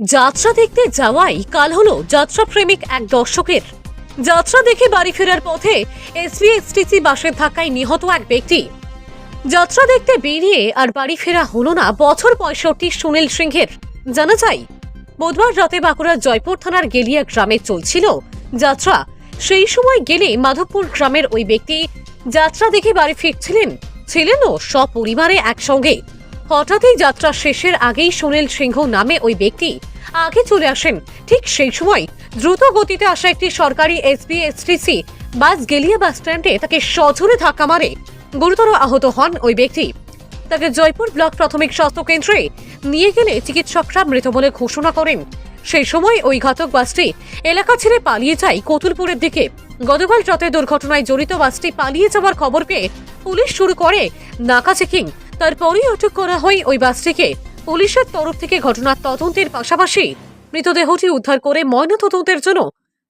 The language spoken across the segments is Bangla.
যাত্রা দেখতে যাওয়াই কাল হলো যাত্রা প্রেমিক এক দর্শকের। যাত্রা দেখে বাড়ি ফেরার পথে এসবিএসটিসি বাসের ধাক্কায় নিহত এক ব্যক্তি। যাত্রা দেখতে বেরিয়ে আর বাড়ি ফেরা হলো না বছর পঁয়ষট্টি সুনীল সিংহের। জানা যায়, বুধবার রাতে বাঁকুড়ার জয়পুর থানার গেলিয়া গ্রামে চলছিল যাত্রা। সেই সময় গেলে মাধবপুর গ্রামের ওই ব্যক্তি যাত্রা দেখে বাড়ি ফিরছিলেন। ছিলেনও সপরিবারে একসঙ্গে। হঠাৎই যাত্রা শেষের আগেই সুনীল সিংহ নামে ওই ব্যক্তি আগে চলে আসেন। ঠিক সেই সময় দ্রুত গতিতে আসা একটি সরকারি এসবিএসটিসি বাস গেলিয়া বাস স্ট্যান্ডে তাকে সজোরে ধাক্কা মারে। গুরুতর আহত হন ওই ব্যক্তি। তাকে জয়পুর ব্লক প্রাথমিক স্বাস্থ্য কেন্দ্রে নিয়ে গেলে চিকিৎসকরা মৃত বলে ঘোষণা করেন। সেই সময় ওই ঘাতক বাসটি এলাকা ছেড়ে পালিয়ে যায় কতুলপুরের দিকে। গতকাল রাতে দুর্ঘটনায় জড়িত বাসটি পালিয়ে যাওয়ার খবর পেয়ে পুলিশ শুরু করে নাকা চেকিং তারপরেই আটক করা হয় ওই বাসটিকে। পুলিশের তরফ থেকে ঘটনার তদন্তের পাশাপাশি মৃতদেহটি উদ্ধার করে ময়নাতদন্তের জন্য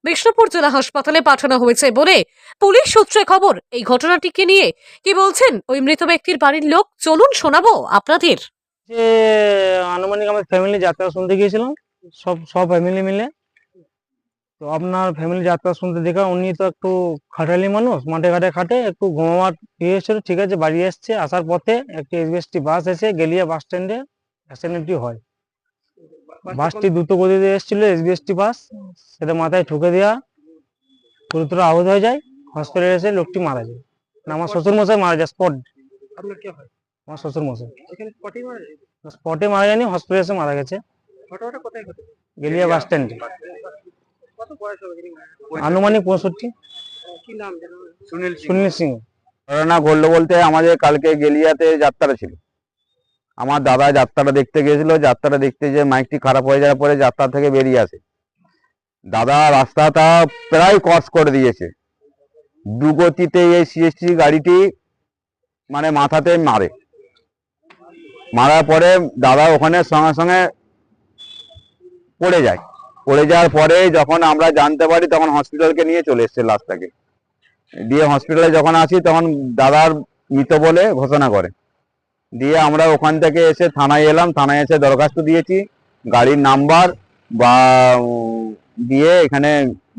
বিষ্ণুপুর জেলা হাসপাতালে পাঠানো হয়েছে বলে পুলিশ সূত্রে খবর। এই ঘটনাটিকে নিয়ে কি বলছেন ওই মৃত ব্যক্তির বাড়ির লোক? চলুন শোনাবো আপনাদের। যে আনুমানিক আমার ফ্যামিলি যাত্রা শুনতে গিয়েছিলাম। সব সব ফ্যামিলি মিলে। তো আপনার ফ্যামিলি যাত্রা শুনতে দেখা উনি তো একটু খাটালি মানুষ মাঠে ঘাটে খাটে একটু ঘুমাবার ইয়ে ছিল ঠিক আছে বাড়ি এসছে আসার পথে একটি এসবিএসটি বাস এসে গেলিয়া বাস স্ট্যান্ডে অ্যাক্সিডেন্টটি হয়। বাসটি দ্রুত গতিতে এসেছিল এসবিএসটি বাস সেটা মাথায় ঠুকে দেওয়া গুরুতর আহত হয়ে যায় হসপিটালে এসে লোকটি মারা যায়। না আমার শ্বশুর মশাই মারা যায় স্পট আমার শ্বশুর মশাই। স্পটে মারা যায়নি হসপিটালে এসে মারা গেছে। গেলিয়া বাস স্ট্যান্ডে আনুমানিক পঁয়ষট্টি। কি নাম জানেন সুনীল সিং। সুনীল ঘটনা ঘটলো বলতে আমাদের কালকে গেলিয়াতে যাত্রা ছিল। আমার দাদা যাত্রাটা দেখতে গিয়েছিল যাত্রাটা দেখতে যে মাইকটি খারাপ হয়ে যাওয়ার পরে যাত্রা থেকে বেরিয়ে আসে। দাদা রাস্তাটা প্রায় ক্রস করে দিয়েছে। দুগতিতে এই সিএসটি গাড়িটি মানে মাথাতে মারে। মারার পরে দাদা ওখানে সঙ্গে সঙ্গে পড়ে যায়। পড়ে যাওয়ার পরে যখন আমরা জানতে পারি তখন হসপিটালকে নিয়ে চলে এসছে লাশটাকে দিয়ে হসপিটালে যখন আসি তখন দাদার মৃত বলে ঘোষণা করে। দিয়ে আমরা ওখান থেকে এসে থানায় এলাম। থানায় এসে দরখাস্ত দিয়েছি। গাড়ির নাম্বার বা দিয়ে এখানে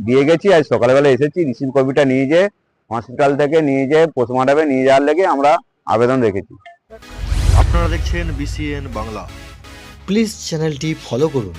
দিয়ে গেছি। আজ সকালবেলা এসেছি। রিসিভ কপিটা নিয়ে যেয়ে হসপিটাল থেকে নিয়ে যেয়ে পোস্টমর্টমে নিয়ে যাওয়ার লেগে আমরা আবেদন রেখেছি। আপনারা দেখছেন বিসিএন বাংলা। প্লিজ চ্যানেলটি ফলো করুন।